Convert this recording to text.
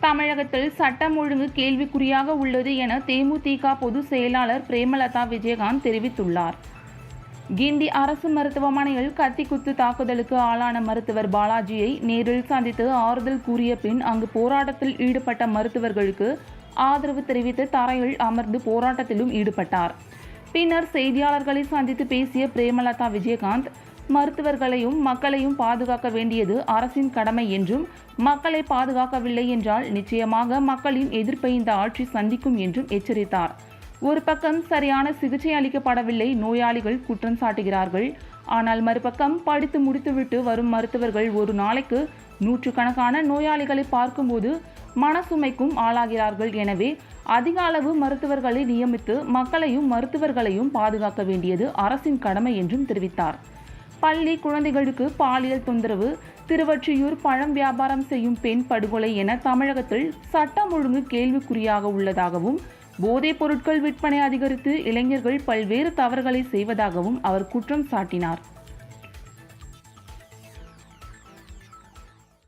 தமிழகத்தில் சட்டம் ஒழுங்கு கேள்விக்குறியாக உள்ளது என தேமுதிக பொதுச் செயலாளர் பிரேமலதா விஜயகாந்த் தெரிவித்துள்ளார். கிண்டி அரசு மருத்துவமனையில் கத்திக்குத்து தாக்குதலுக்கு ஆளான மருத்துவர் பாலாஜியை நேரில் சந்தித்து ஆறுதல் கூறிய பின் அங்கு போராட்டத்தில் ஈடுபட்ட மருத்துவர்களுக்கு ஆதரவு தெரிவித்து தரையில் அமர்ந்து போராட்டத்திலும் ஈடுபட்டார். பின்னர் செய்தியாளர்களை சந்தித்து பேசிய பிரேமலதா விஜயகாந்த் மருத்துவர்களையும் மக்களையும் பாதுகாக்க வேண்டியது அரசின் கடமை என்றும் மக்களை பாதுகாக்கவில்லை என்றால் நிச்சயமாக மக்களின் எதிர்ப்பை இந்த ஆட்சி சந்திக்கும் என்றும் எச்சரித்தார். ஒரு பக்கம் சரியான சிகிச்சை அளிக்கப்படவில்லை நோயாளிகள் குற்றம் சாட்டுகிறார்கள். ஆனால் மறுபக்கம் படித்து முடித்துவிட்டு வரும் மருத்துவர்கள் ஒரு நாளைக்கு நூற்றுக்கணக்கான நோயாளிகளை பார்க்கும்போது மனசுமைக்கும் ஆளாகிறார்கள். எனவே அதிக அளவு மருத்துவர்களை நியமித்து மக்களையும் மருத்துவர்களையும் பாதுகாக்க வேண்டியது அரசின் கடமை என்றும் தெரிவித்தார். பள்ளி குழந்தைகளுக்கு பாலியல் தொந்தரவு திருவற்றியூர் பழம் வியாபாரம் செய்யும் பெண் படுகொலை என தமிழகத்தில் சட்டம் ஒழுங்கு கேள்விக்குறியாக உள்ளதாகவும் போதைப் பொருட்கள் விற்பனை அதிகரித்து இளைஞர்கள் பல்வேறு தவறுகளை செய்வதாகவும் அவர் குற்றம் சாட்டினார்.